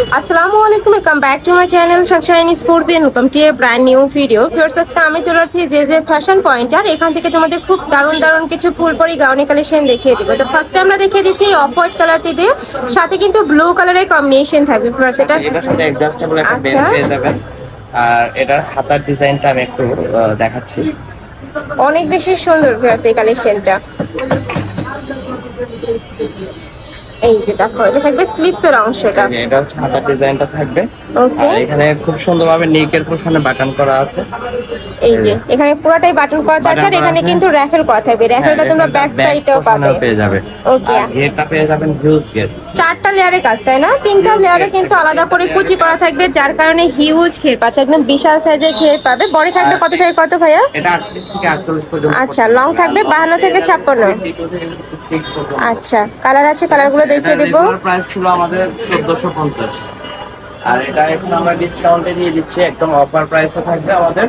আসসালামু আলাইকুম welcome back to my channel sunshine স্পোর্টবিয়ান welcome to brand new video ফিরস আজকে আমি চলে আসছি যে যে ফ্যাশন পয়েন্টার এখান থেকে তোমাদের খুব দারুণ দারুণ কিছু ফুলপরি গাউনি কালেকশন দেখিয়ে দিব। তো ফার্স্টে আমরা দেখিয়ে দিচ্ছি অফ হোয়াইট কালারটি দিয়ে সাথে কিন্তু ব্লু কালারের কম্বিনেশন থাকবে। ফার্স্ট এটা এটার সাথে অ্যাডজাস্টেবল একটা বেল্ট আচ্ছা। পেয়ে যাবেন। আর এটার হাতার ডিজাইনটা আমি একটু দেখাচ্ছি। অনেক বেশি সুন্দর ফার্স্ট এই কালেকশনটা এই যে দেখো থাকবে স্লিপসের অংশটা। এটা হচ্ছে হাতার ডিজাইনটা থাকবে। ওকে। এখানে খুব সুন্দরভাবে নেকের পোর্শনে বাটন করা আছে। এই যে এখানে পুরোটাই বাটন করা থাকছে আর এখানে কিন্তু র্যাফেল করা থাকবে। র্যাফেলটা তোমরা ব্যাক সাইডেও পাবে। পেয়ে যাবে। ওকে। গেটটা পেয়ে যাবেন হিউজ গেট চারটা লেয়ারের কাজ তাই না? তিনটা লেয়ারে কিন্তু আলাদা করে কুচি করা থাকবে যার কারণে হিউজ ঘের পাচ্ছে একদম বিশাল সাইজের ঘের পাবে। বড় থাকবে কত থেকে কত ভাইয়া? এটা 38 থেকে 48 পর্যন্ত আচ্ছা লং থাকবে বাহান্ন থেকে ছাপ্পান্ন। 52 থেকে 56 আচ্ছা কালার আছে কালারগুলো দেখিয়ে দিব। প্রাইস ছিল আমাদের 1450 আর এটা এখন আমরা ডিসকাউন্টে দিয়ে দিচ্ছি একদম অফার প্রাইসে থাকবে আমাদের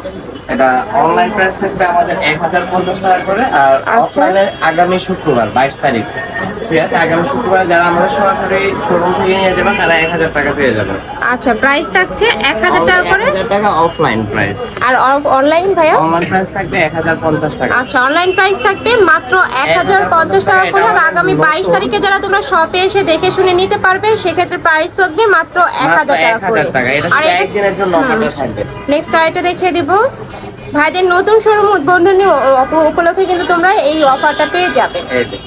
এটা অনলাইন প্রাইস থাকবে আমাদের 1050 টাকা করে আর আচ্ছা। অফলাইনে আগামী শুক্রবার 22 তারিখ ঠিক আগামী শুক্রবার যারা আমাদের সরাসরি শোরুম থেকে নিয়ে যাবেন তারা 1000 টাকা পেয়ে যাবেন আচ্ছা প্রাইস থাকছে এক হাজার টাকা করে? 1000 টাকা অফলাইন প্রাইস আর অনলাইন ভাইয়া? অনলাইন প্রাইস থাকবে 1050 টাকা। আচ্ছা অনলাইন প্রাইস থাকবে মাত্র এক হাজার পঞ্চাশ টাকা করে। আর আগামী বাইশ তারিখে যারা তোমরা শপে এসে দেখে শুনে নিতে পারবে সেক্ষেত্রে প্রাইস থাকবে মাত্র এক হাজার টাকা করে। 1000 টাকা। এটা আর একদিনের জন্য নেক্সট আইটা দেখিয়ে দিব। ভাইদের নতুন শোরুম উদ্বোধনী উপলক্ষে কিন্তু তোমরা এই অফারটা পেয়ে যাবে।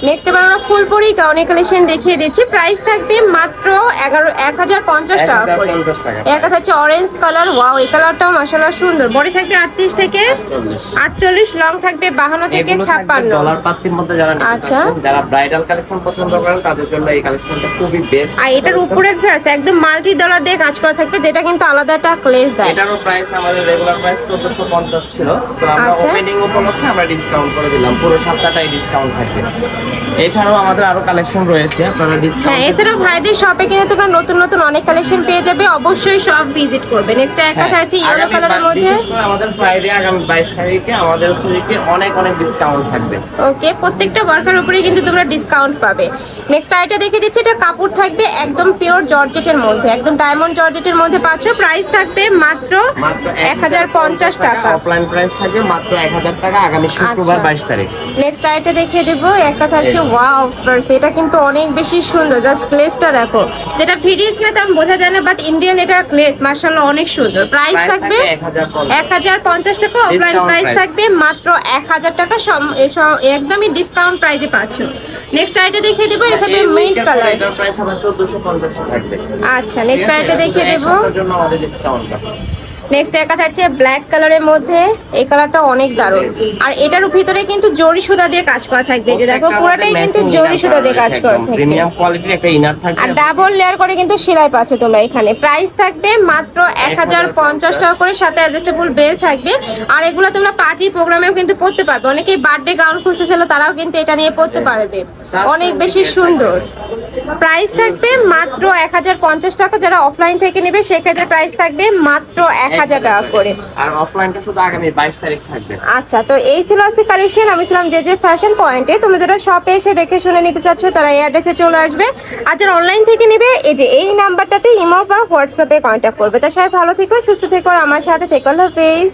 নেক্সট এবার আমরা ফুলপুরি গাউনি কালেকশন দেখিয়ে দিচ্ছি। প্রাইস থাকবে মাত্র এগারো এক হাজার পঞ্চাশ টাকা করে। 1050 টাকা এক হচ্ছে অরেঞ্জ কালার ওয়াও এই কালারটাও মাসাল্লাহ সুন্দর। বডি থাকবে আটত্রিশ থেকে আটচল্লিশ। লং থাকবে বাহান্ন থেকে ছাপ্পান্ন। আচ্ছা। যারা ব্রাইডাল কালেকশন পছন্দ করেন তাদের জন্য এই কালেকশনটা খুবই বেস্ট আর এটার উপরে ফ্লাস একদম মাল্টি ডলার দিয়ে কাজ করা থাকবে যেটা কিন্তু আলাদা একটা ক্লেজ দেয়। এটারও প্রাইস আমাদের রেগুলার প্রাইস 1450 ছিল তো আমরা আচ্ছা। ওপেনিং উপলক্ষে আমরা ডিসকাউন্ট করে দিলাম পুরো সপ্তাহটাই ডিসকাউন্ট থাকবে এছাড়াও আমাদের আরও কালেকশন রয়েছে আপনারা হ্যাঁ এছাড়াও ভাইদের শপে কিন্তু তোমরা নতুন নতুন অনেক কালেকশন পেয়ে যাবে অবশ্যই সব ভিজিট করবে। নেক্সট একটা হ্যাঁ, আছে ইয়েলো কালারের মধ্যে। আমাদের ফ্রাইডে আগামী 22 তারিখে আমাদের অনেক অনেক ডিসকাউন্ট থাকবে। ওকে প্রত্যেকটা ওয়ার্কার উপরে কিন্তু তোমরা ডিসকাউন্ট পাবে। নেক্সট আইটা দেখে দিচ্ছি এটা কাপড় থাকবে একদম পিওর জর্জেটের মধ্যে একদম ডায়মন্ড জর্জেটের মধ্যে পাচ্ছ প্রাইস থাকবে মাত্র মাত্র এক হাজার পঞ্চাশ টাকা। অফলাইন প্রাইস থাকবে মাত্র 1000 টাকা আগামী শুক্রবার আচ্ছা। 22 তারিখ। নেক্সট আইটা দেখিয়ে দেবো একটা থাকছে। ওয়াও ফার্স্ট এটা কিন্তু অনেক বেশি সুন্দর। জাস্ট ক্লেসটা দেখো। যেটা ভিডিও স্ক্রিনে তেমন বোঝা যায় না বাট ইন্ডিয়ান এটা ক্লেস মার্শাল্লাহ অনেক সুন্দর। প্রাইস থাকবে থাকবে 1050 এক হাজার পঞ্চাশ টাকা অফলাইন প্রাইস থাকবে মাত্র এক হাজার টাকা একদমই ডিসকাউন্ট প্রাইসে পাচ্ছ। নেক্সট আইটা দেখিয়ে দেবো এটা থাকবে মিন্ট কালার এটার প্রাইস আমার 1450 থাকবে। আচ্ছা নেক্সট আইটা দেখিয়ে দেবো। জন্য আমাদের ডিসকাউন্টটা নেক্সট একটা থাকছে ব্ল্যাক কালারের মধ্যে। এই কালারটা অনেক দারুণ। আর এটার ভিতরে কিন্তু জরি সুতা দিয়ে কাজ করা থাকবে। যে দেখো পুরোটাই কিন্তু জরি সুতা দিয়ে কাজ করা থাকবে। প্রিমিয়াম কোয়ালিটির একটা ইনার থাকবে আর ডাবল লেয়ার করে কিন্তু সেলাই পাচ্ছ তোমরা এখানে। প্রাইস থাকবে মাত্র এক হাজার পঞ্চাশ টাকা করে সাথে অ্যাডজাস্টেবল বেল থাকবে। আর এগুলো তোমরা পার্টি প্রোগ্রামেও কিন্তু পড়তে পারবে। অনেকেই বার্থডে গাউন খুঁজতেছিল তারাও কিন্তু এটা নিয়ে পড়তে পারবে। অনেক বেশি সুন্দর। প্রাইস থাকবে মাত্র এক হাজার পঞ্চাশ টাকা। যারা অফলাইন থেকে নেবে সেক্ষেত্রে প্রাইস থাকবে মাত্র এক হাজার টাকা করে। আর অফলাইনটা শুধু আগামী 22 তারিখ থাকবে। আচ্ছা তো এই ছিল আজকে কালেকশন আমি ছিলাম যে যে ফ্যাশন পয়েন্টে তুমি যারা শপে এসে দেখে শুনে নিতে চাচ্ছ তারা এই অ্যাড্রেসে চলে আসবে। আর যারা অনলাইন থেকে নেবে এই যে এই নাম্বারটাতে ইমো বা হোয়াটসঅ্যাপে কন্ট্যাক্ট করবে। তা সবাই ভালো থেকো সুস্থ থেকো আমার সাথে থেকো। হাফেজ।